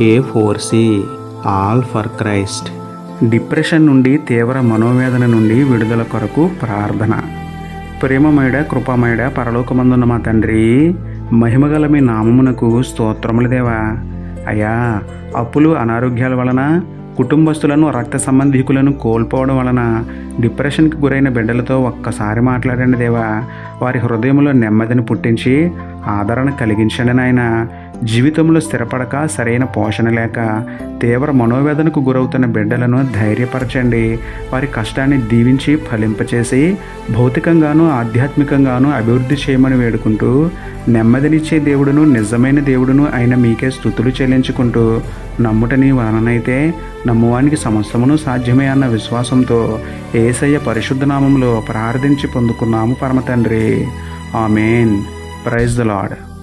A four C all for Christ depression నుండి తీవ్ర మనోవేదన నుండి విడుదల కొరకు ప్రార్థన. ప్రేమమయుడ కృపమయుడ పరలోకమందున్న మా తండ్రి మహిమగల మీ నామమునకు స్తోత్రములు దేవా. అయ్యా అప్పులు అనారోగ్యాల వలన కుటుంబస్తులను రక్త సంబంధికులను కోల్పోవడం వలన డిప్రెషన్కి గురైన బిడ్డలతో ఒక్కసారి మాట్లాడండి దేవా. వారి హృదయంలో నెమ్మదిని పుట్టించి ఆదరణ కలిగించండి నాయన. జీవితంలో స్థిరపడక సరైన పోషణ లేక తీవ్ర మనోవేదనకు గురవుతున్న బిడ్డలను ధైర్యపరచండి. వారి కష్టాన్ని దీవించి ఫలింపచేసి భౌతికంగాను ఆధ్యాత్మికంగాను అభివృద్ధి చేయమని వేడుకుంటూ నెమ్మదినిచ్చే దేవుడును నిజమైన దేవుడును అయిన మీకే స్థుతులు చెల్లించుకుంటూ నమ్ముటని వలనైతే నమ్మువానికి సమస్తమును సాధ్యమే అన్న విశ్వాసంతో ఏసయ్య పరిశుద్ధ నామంలో ప్రార్థించి పొందుకున్నాము పరమ తండ్రి ఆమెన్. Praise the lord